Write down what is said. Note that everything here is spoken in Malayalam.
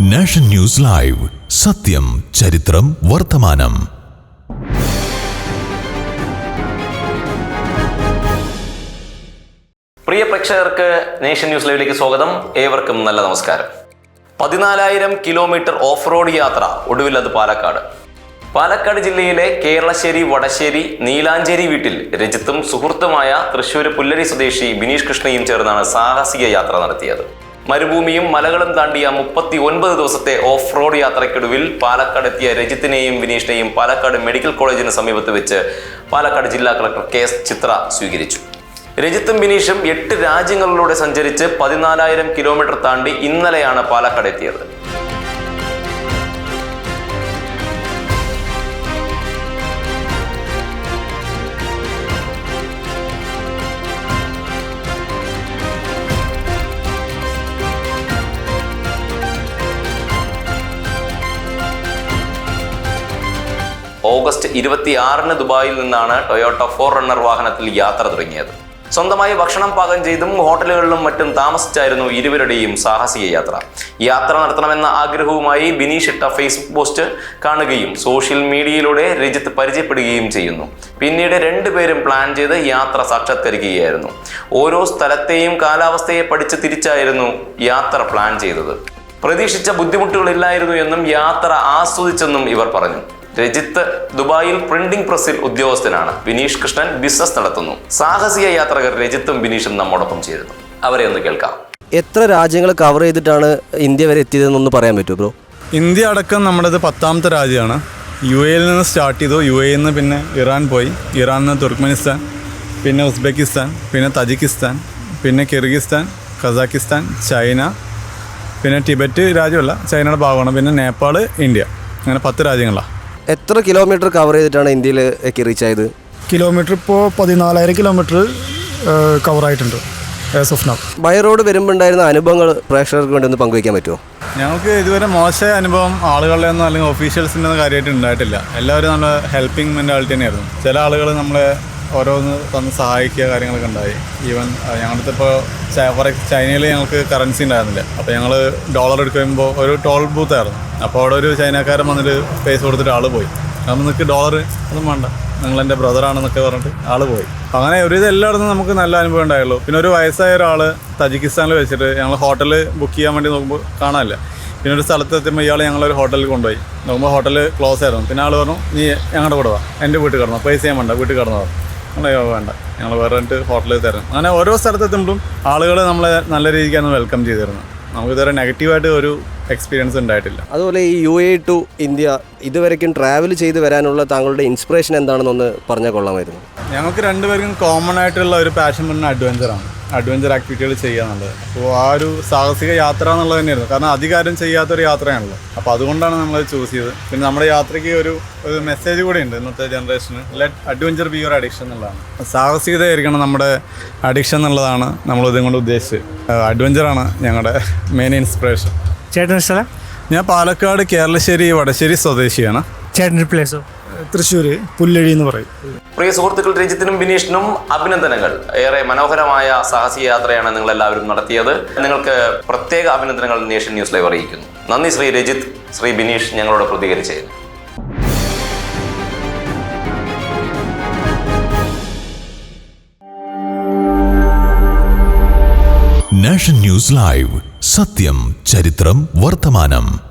Nation news live. സത്യം ചരിത്രം വർത്തമാനം. പ്രിയ പ്രേക്ഷകർക്ക് നേഷൻ ന്യൂസ് ലൈവിലേക്ക് സ്വാഗതം. ഏവർക്കും നല്ല നമസ്കാരം. പതിനാലായിരം കിലോമീറ്റർ ഓഫ് റോഡ് യാത്ര ഒടുവിൽ അത് പാലക്കാട്. പാലക്കാട് ജില്ലയിലെ കേരളശ്ശേരി വടശ്ശേരി നീലാഞ്ചേരി വീട്ടിൽ രജിത്തും സുഹൃത്തുമായ തൃശ്ശൂർ പുല്ലരി സ്വദേശി ബിനീഷ് കൃഷ്ണയും ചേർന്നാണ് സാഹസിക യാത്ര നടത്തിയത്. മരുഭൂമിയും മലകളും താണ്ടിയ മുപ്പത്തി ഒൻപത് ദിവസത്തെ ഓഫ് റോഡ് യാത്രയ്ക്കൊടുവിൽ പാലക്കാട് എത്തിയ രജിത്തിനെയും വിനീഷിനെയും പാലക്കാട് മെഡിക്കൽ കോളേജിന് സമീപത്ത് വെച്ച് പാലക്കാട് ജില്ലാ കളക്ടർ കെ എസ് ചിത്ര സ്വീകരിച്ചു. രജിത്തും ബിനീഷും എട്ട് രാജ്യങ്ങളിലൂടെ സഞ്ചരിച്ച് പതിനാലായിരം കിലോമീറ്റർ താണ്ടി ഇന്നലെയാണ് പാലക്കാട് എത്തിയത്. ഓഗസ്റ്റ് ഇരുപത്തിയാറിന് ദുബായിൽ നിന്നാണ് ടൊയോട്ട ഫോർ റണ്ണർ വാഹനത്തിൽ യാത്ര തുടങ്ങിയത്. സ്വന്തമായി ഭക്ഷണം പാകം ചെയ്തും ഹോട്ടലുകളിലും മറ്റും താമസിച്ചായിരുന്നു ഇരുവരുടെയും സാഹസിക യാത്ര. യാത്ര നടത്തണമെന്ന ആഗ്രഹവുമായി ബിനീഷ് ഇട്ട ഫേസ്ബുക്ക് പോസ്റ്റ് കാണുകയും സോഷ്യൽ മീഡിയയിലൂടെ രജിത്ത് പരിചയപ്പെടുകയും ചെയ്യുന്നു. പിന്നീട് രണ്ടുപേരും പ്ലാൻ ചെയ്ത് യാത്ര സാക്ഷാത്കരിക്കുകയായിരുന്നു. ഓരോ സ്ഥലത്തെയും കാലാവസ്ഥയെ പഠിച്ച് തിരിച്ചായിരുന്നു യാത്ര പ്ലാൻ ചെയ്തത്. പ്രതീക്ഷിച്ച ബുദ്ധിമുട്ടുകളില്ലായിരുന്നു എന്നും യാത്ര ആസ്വദിച്ചെന്നും ഇവർ പറഞ്ഞു. രജിത്ത് ദുബായിൽ പ്രിന്റിംഗ് പ്രസിൽ ഉദ്യോഗസ്ഥനാണ്. വിനീഷ് കൃഷ്ണൻ ബിസിനസ് നടത്തുന്നു. സാഹസിക യാത്രകർ രജിത്തും വിനീഷും നമ്മോടൊപ്പം ചേരുന്നു. അവരെ ഒന്ന് കേൾക്കാം. എത്ര രാജ്യങ്ങൾ കവർ ചെയ്തിട്ടാണ് ഇന്ത്യ വരെ എത്തിയതെന്നൊന്ന് പറയാൻ പറ്റുമോ ബ്രോ ഇന്ത്യ അടക്കം നമ്മുടേത് പത്താമത്തെ രാജ്യമാണ്. യു എയിൽ നിന്ന് സ്റ്റാർട്ട് ചെയ്തു. യു എയിൽ നിന്ന് പിന്നെ ഇറാൻ പോയി. ഇറാനിൽ നിന്ന് തുർക്ക്മെനിസ്ഥാൻ പിന്നെ ഉസ്ബെക്കിസ്ഥാൻ പിന്നെ തജിക്കിസ്ഥാൻ പിന്നെ കിർഗിസ്ഥാൻ കസാക്കിസ്ഥാൻ ചൈന പിന്നെ ടിബറ്റ് രാജ്യമല്ല ചൈനയുടെ ഭാഗമാണ് പിന്നെ നേപ്പാൾ ഇന്ത്യ. അങ്ങനെ പത്ത് രാജ്യങ്ങളാണ് എത്ര കിലോമീറ്റർ കവർ ചെയ്തിട്ടാണ് ഇന്ത്യയിലേക്ക് റീച്ച് ആയത്? കിലോമീറ്റർ ഇപ്പോൾ പതിനാലായിരം kilometre കവറായിട്ടുണ്ട് as of now by road വരുമ്പോൾ ഉണ്ടായിരുന്ന അനുഭവങ്ങൾ പ്രേക്ഷകർക്ക് വേണ്ടി ഒന്ന് പങ്കുവയ്ക്കാൻ പറ്റുമോ? ഞങ്ങൾക്ക് ഇതുവരെ മോശമായ അനുഭവം ആളുകളുടെ ഒന്നും അല്ലെങ്കിൽ ഒഫീഷ്യൽസിന്റെ ഒന്നും കാര്യമായിട്ട് ഉണ്ടായിട്ടില്ല. എല്ലാവരും നല്ല ഹെൽപ്പിംഗ് മെന്റാലിറ്റി തന്നെയായിരുന്നു. ചില ആളുകൾ നമ്മളെ ഓരോന്ന് തന്ന് സഹായിക്കുക കാര്യങ്ങളൊക്കെ ഉണ്ടായി. ഈവൻ ഞങ്ങളുടെ ഇപ്പോൾ ഫോർ ചൈനയിൽ ഞങ്ങൾക്ക് കറൻസി ഉണ്ടായിരുന്നില്ല. അപ്പോൾ ഞങ്ങൾ ഡോളർ എടുക്കുമ്പോൾ ഒരു ടോൾ ബൂത്ത് ആയിരുന്നു. അപ്പോൾ അവിടെ ഒരു ചൈനക്കാരൻ വന്നിട്ട് പൈസ കൊടുത്തിട്ട് ആൾ പോയി. അപ്പം നിങ്ങൾക്ക് ഡോളർ ഒന്നും വേണ്ട. നിങ്ങൾ എന്റെ ബ്രദറാണെന്നൊക്കെ പറഞ്ഞിട്ട് ആൾ പോയി. അങ്ങനെ ഒരു ഇത് എല്ലായിടത്തും നമുക്ക് നല്ല അനുഭവം ഉണ്ടായുള്ളൂ. പിന്നെ ഒരു വയസ്സായ ഒരാൾ തജിക്കിസ്ഥാനിൽ വെച്ചിട്ട് ഞങ്ങൾ ഹോട്ടൽ ബുക്ക് ചെയ്യാൻ വേണ്ടി നോക്കുമ്പോൾ കാണാനില്ല. പിന്നെ ഒരു സ്ഥലത്ത് എത്തുമ്പോൾ ഇയാൾ ഞങ്ങളൊരു ഹോട്ടലിൽ കൊണ്ടുപോയി. നോക്കുമ്പോൾ ഹോട്ടൽ ക്ലോസ് ആയിരുന്നു. പിന്നെ ആൾ പറഞ്ഞു നീ ഞങ്ങളുടെ കൂടെ വാ. എന്റെ വീട്ടിൽ കിടന്നു. പൈസ ചെയ്യാൻ വേണ്ട. വീട്ടിൽ കിടന്നു. ഞങ്ങൾ വേണ്ട. ഞങ്ങൾ വേറെ രണ്ട് ഹോട്ടലിൽ തരാം. അങ്ങനെ ഓരോ സ്ഥലത്ത് എത്തുമ്പോഴും ആളുകൾ നമ്മളെ നല്ല രീതിക്കാണ് വെൽക്കം ചെയ്തിരുന്നത് നമുക്ക് ഇതുവരെ നെഗറ്റീവായിട്ട് ഒരു എക്സ്പീരിയൻസ് ഉണ്ടായിട്ടില്ല. അതുപോലെ ഈ യു എ ടു ഇന്ത്യ ഇതുവരയ്ക്കും ട്രാവൽ ചെയ്ത് വരാനുള്ള താങ്കളുടെ ഇൻസ്പിറേഷൻ എന്താണെന്നൊന്ന് പറഞ്ഞാൽ കൊള്ളാമായിരുന്നു. ഞങ്ങൾക്ക് രണ്ടുപേർക്കും കോമൺ ആയിട്ടുള്ള ഒരു പാഷൻ പറഞ്ഞ അഡ്വഞ്ചറാണ് അഡ്വഞ്ചർ ആക്ടിവിറ്റികൾ ചെയ്യാന്നുള്ളത് അപ്പോൾ ആ ഒരു സാഹസിക യാത്ര എന്നുള്ളത് തന്നെയായിരുന്നു. കാരണം അധികാരം ചെയ്യാത്തൊരു യാത്രയാണല്ലോ. അപ്പോൾ അതുകൊണ്ടാണ് നമ്മൾ ചൂസ് ചെയ്തത്. പിന്നെ നമ്മുടെ യാത്രയ്ക്ക് ഒരു ഒരു മെസ്സേജ് കൂടി ഉണ്ട് ഇന്നത്തെ ജനറേഷന് let adventure be your addiction എന്നുള്ളതാണ്. സാഹസികതയായിരിക്കണം നമ്മുടെ അഡിക്ഷൻ എന്നുള്ളതാണ് നമ്മൾ ഇതും കൊണ്ട് ഉദ്ദേശിച്ചത്. അഡ്വഞ്ചറാണ് ഞങ്ങളുടെ മെയിൻ ഇൻസ്പിറേഷൻ ചേട്ടൻ സ്ഥലം? ഞാൻ പാലക്കാട് കേരളശ്ശേരി വടശ്ശേരി സ്വദേശിയാണ്. ചേട്ടന്റെ പ്ലേസോ തൃശ്ശൂർ പുല്ലഴി എന്ന് പറയും. പ്രിയ സുഹൃത്തുക്കൾ രഞ്ജിത്തിനും ബിനീഷിനും അഭിനന്ദനങ്ങൾ. ഏറെ മനോഹരമായ സാഹസിക യാത്രയാണ് നിങ്ങൾ എല്ലാവരും നടത്തിയത്. നിങ്ങൾക്ക് പ്രത്യേക അഭിനന്ദനങ്ങൾ നേഷൻ ന്യൂസ് ലൈവ് അറിയിക്കുന്നു. നന്ദി ശ്രീ രജിത് ശ്രീ ബിനീഷ് ഞങ്ങളോട് പ്രതികരിച്ചതിന്. Nation news live. സത്യം ചരിത്രം വർത്തമാനം.